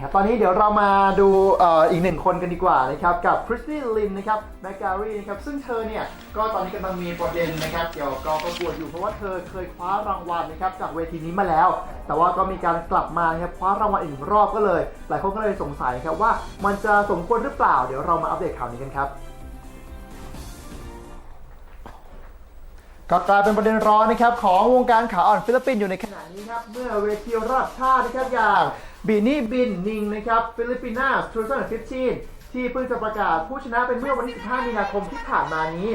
นะครับตอนนี้เดี๋ยวเรามาดูอ,อีกหนึ่งคนกันดีกว่านะครับกับคริสตี้ลินนะครับแมคการีนะครับซึ่งเธอเนี่ยก็ตอนนี้กำลังมีประเด็นนะครับเกี่ยวกับกองประกวดอยู่เพราะว่าเธอเคยคว้ารางวัลนะครับจากเวทีนี้มาแล้ว แต่ว่าก็มีการกลับมาครับคว้ารางวัลอีกรอบก็เลย หลายคนก็เลยสงสัยครับว่ามันจะสมควรหรือเปล่า เดี๋ยวเรามาอัปเดตข่าวนี้กันครับก็กลายเป็นประเด็นร้อนนะครับของวงการขาอ่อนฟิลิปปินส์อยู่ในขณะนี้ครับเมื่อเวทีระดับชาตินะครับอย่าง บีนี่บินนิงนะครับฟิลิปปินาส2015 ที่เพิ่งจะประกาศผู้ชนะเป็นเมื่อวันที่ 15 มีนาคมที่ผ่านมานี้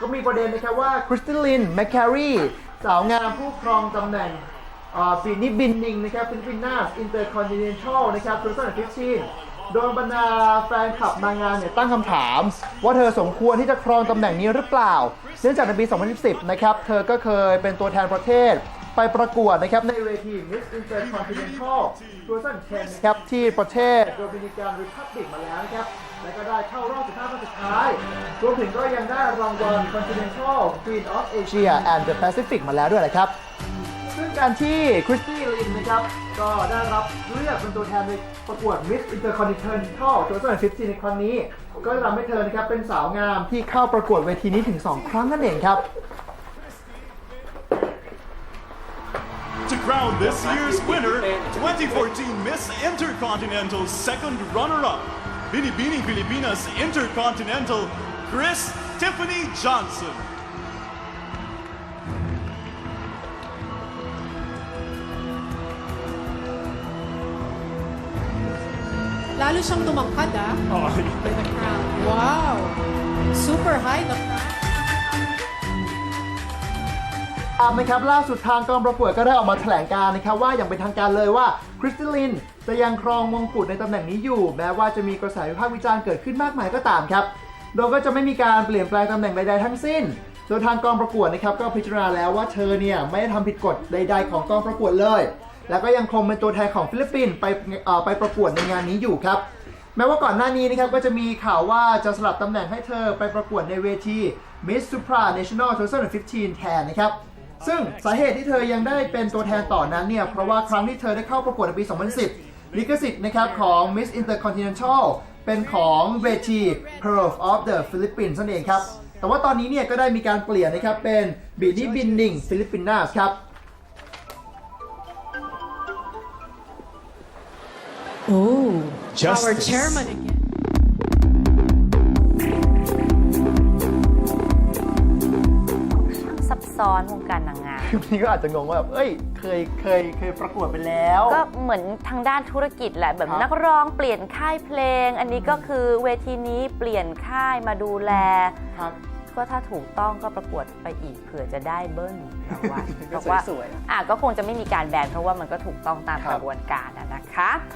ก็มีประเด็นนะครับว่าคริสติลินแมคแครีสาวงามผู้ครองตำแหน่งบีนี่บินนิงนะครับฟิลิปปินาสอินเตอร์คอนติเนนทัลนะครับ2015 โดนบรรดาแฟนคลับนางงามเนี่ยตั้งคำถาม ว่าเธอสมควรที่จะครองตำแหน่งนี้หรือเปล่า เนื่องจากในปี 2010 นะครับ เธอก็เคยเป็นตัวแทนประเทศ ไปประกวดนะครับในเวที Miss Intercontinental 2010นะครับที่ประเทศโดมินิกันริพับลิกมาแล้วนะครับ และก็ได้เข้ารอบ 15คนสุดท้าย รวมถึงก็ยังได้รางวัล Continental Queen of Asia and the Pacific มาแล้วด้วยนะครับ ซึ่งการที่คริสตี้ลินนะครับ ก็ได้รับเลือกเป็นตัวแทนในประกวด Miss Intercontinental 2015ในครั้งนี้ ก็ทำให้เธอนะครับเป็นสาวงามที่เข้าประกวดเวทีนี้ถึง 2 ครั้งนั่นเองครับ To crown this year's winner, 2014 Miss Intercontinental second runner-up, Binibini Filipinas Intercontinental, Chris Tiffany Johnson. Lalo siyang tumangkad ah. With the crown. Wow! Super high the crown. ามนะครับล่าสุดทางกองประกวดก็ได้ออกมาแถลงการนะครับว่าอย่างเป็นทางการเลยว่าคริสติลินจะยังครองมงกุฎในตำแหน่งนี้อยู่ แม้ว่าจะมีกระแสวิพากษ์วิจารณ์เกิดขึ้นมากมายก็ตามครับโดยก็จะไม่มีการเปลี่ยนแปลงตำแหน่งใดๆทั้งสิ้นโดยทางกองประกวดนะครับก็พิจารณาแล้วว่าเธอเนี่ยไม่ได้ทำผิดกฎใด ๆ ของกองประกวดเลย แล้วก็ยังคงเป็นตัวแทนของฟิลิปปินส์ไปไปประกวดในงานนี้อยู่ครับแม้ว่าก่อนหน้านี้นะครับก็จะมีข่าวว่าจะสลับตำแหน่งให้เธอไปประกวดในเวที Miss Supra National 2015 แทนนะครับ ซึ่งสาเหตุที่เธอยังได้เป็นตัวแทนต่อนนั้นเนี่ย เพราะว่าครั้งที่เธอได้เข้าประกวดในปี 2010 ลิขสิทธิ์นะครับของ Miss Intercontinental เป็นของเวที Pearl of the Philippines นั่นเองครับ แต่ว่าตอนนี้เนี่ยก็ได้มีการเปลี่ยนนะครับเป็นบีนี่บินนิงฟิลิปปินาสครับ Oh, Justice. our chairman again. ซับซ้อนวงการนางงาม คือพี่ก็อาจจะงงว่าแบบเอ้ย เคย เคย เคยประกวดไปแล้ว ก็เหมือนทางด้านธุรกิจแหละ แบบครับนักร้องเปลี่ยนค่ายเพลง อันนี้ก็คือเวทีนี้เปลี่ยนค่ายมาดูแล ครับ ก็ถ้าถูกต้องก็ประกวดไปอีกเผื่อจะได้เบิ้ลรางวัลก็บอกว่าสวยๆ อะก็คงจะไม่มีการแบนเพราะว่ามันก็ถูกต้องตามครักบ ระบวนการอะนะคะ